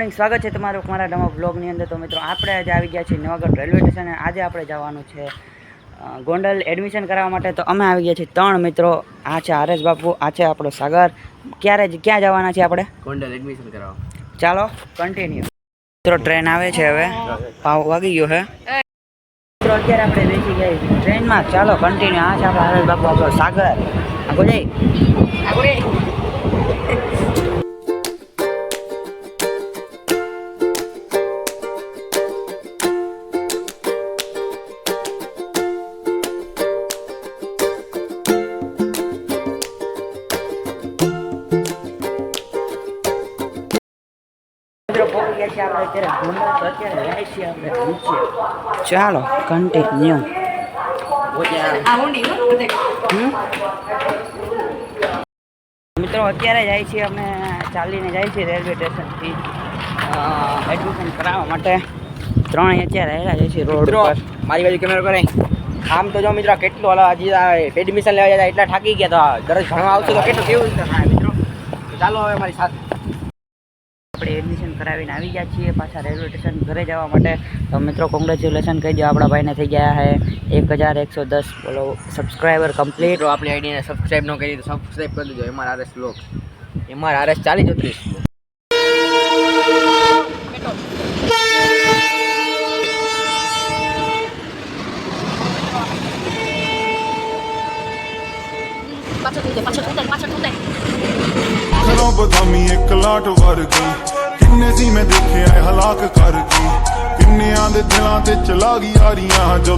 Morning સ્વાગત છે તમારું મારા નવા બ્લોગની અંદર. તો મિત્રો આપણે આજે આવી ગયા છીએ નવાગઢ રેલવે સ્ટેશન આજે આપણે જવાનું છે ગોંડલ એડમિશન કરાવવા માટે. તો અમે આવી ગયા છીએ ત્રણ મિત્રો. આ છે આરએસ બાપુ આ છે આપણો સાગર. ક્યારે જ- ક્યાં જવાના છીએ આપણે? ગોંડલ એડમિશન કરાવવા. ચાલો કન્ટિન્યુ મિત્રો ટ્રેન આવે છે હવે. પાવ વાગી ગયો હે. મિત્રો અત્યારે આપણે બેસી ગયા ટ્રેનમાં ચાલો કન્ટિન્યુ આ છે આપણો આરએસ બાપુ આપણો સાગર. આગો જઈ આગો ચાલો કન્ટિન્યુ મિત્રો અત્યારે જાય છીએ અમે ચાલીને જાય છીએ રેલવે સ્ટેશનથી. એડમિશન કરાવવા માટે. ત્રણ અત્યારે રહેલા જાય છે રોડ પર મારી બાજુ કેમેરો કરે. આમ તો જો મિત્રો કેટલું હલો હજી એડમિશન લેવા જતા એટલા થાકી ગયા તો દરરોજ ભણવા આવશે તો કેટલું કેવું મિત્રો. ચાલો હવે મારી સાથે. આપણે એડમિશન કરાવીને આવી ગયા છીએ પાછા રેલવે સ્ટેશન ઘરે જવા માટે. તો મિત્રો કોંગ્રેચ્યુલેશન કહી દો, આપણા ભાઈને થઈ ગયા છે એક હજાર એકસો દસ બોલો સબસ્ક્રાઈબર કમ્પ્લીટ આપણી આઈડીને સબસ્ક્રાઈબ ન કરી તો સબસ્ક્રાઈબ કરી દેજો. એમાં આરએસ બ્લોગ એમાં આરએસ ચાલી જોત્રીસ ਘਰੋਂ ਬਦਾਮੀ ਇੱਕ ਲਾਟ ਵਰਗੀ ਕਿੰਨੇ ਸੀ ਮੈਂ ਦੇਖਿਆ ਹਲਾਕ ਕਰ ਗਈ ਕਿੰਨਿਆਂ ਦੇ ਦਿਲਾਂ ਤੇ ਚਲਾ ਗਈ ਯਾਰੀਆਂ ਜਦੋਂ